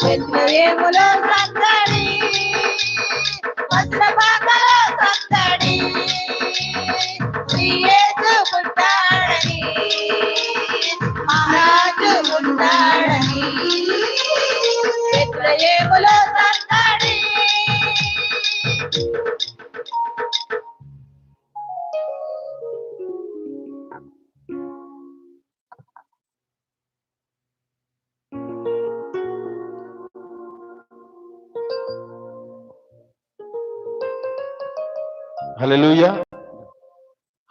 బెత్లెహేములో సందడి హల్లెలూయా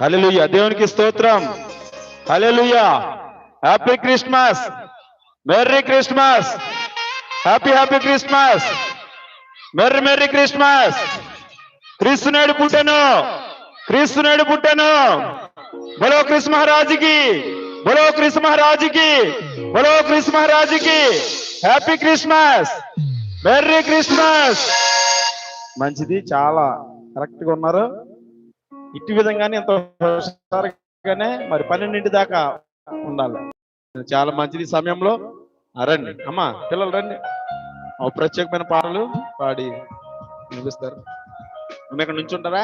హల్లెలూయా దేవునికి స్తోత్రం hallelujah happy Christmas merry Christmas happy happy Christmas merry merry Christmas క్రీస్తు నేడు పుట్టెను క్రీస్తు నేడు పుట్టెను బలో క్రిస్ మహారాజుకి బలో క్రిస్ మహారాజుకి బలో క్రిస్ మహారాజుకి హ్యాపీ క్రిస్మస్ మెర్రీ క్రిస్మస్ మంచిది చాలా కరెక్ట్గా ఉన్నారు. ఇటు విధంగానే ఎంతో హుషారుగానే మరి పన్నెండింటి దాకా ఉండాలి. చాలా మంచిది సమయంలో. రండి. అమ్మా పిల్లలు రండి. ప్రత్యేకమైన పాటలు పాడి వినిపిస్తారు మేము ఇక్కడ నుంచి ఉంటారా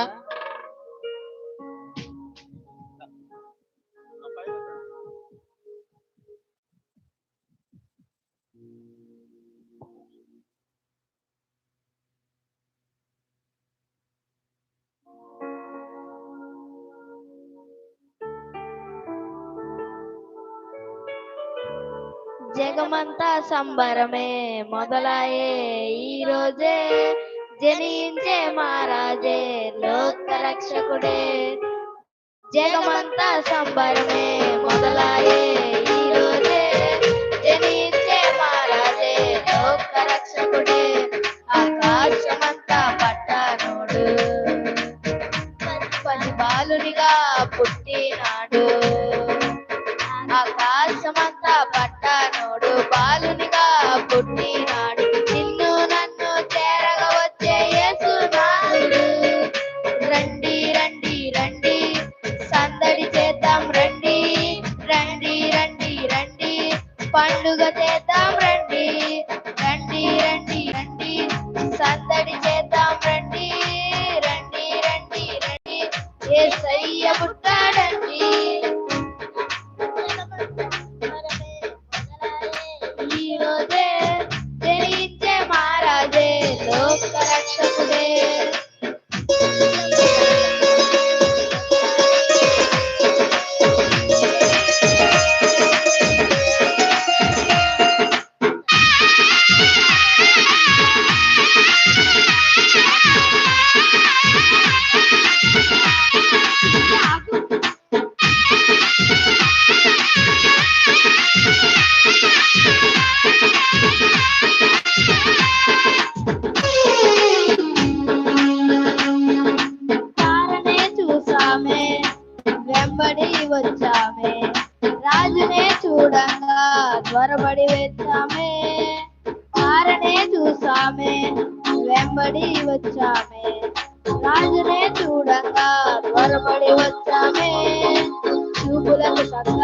జగమంతా సంబరమే. మొదలాయే ఈ రోజే. జనించే మహారాజే లోక రక్షకుడే జగమంతా సంబరమే. మొదలయే రాజునే చూడంగా త్వరబడి వచ్చామే. వారనే చూసామే వెంబడి వచ్చామే. రాజునే చూడంగా త్వరబడి వచ్చామే. చూపులకు సంగానోడే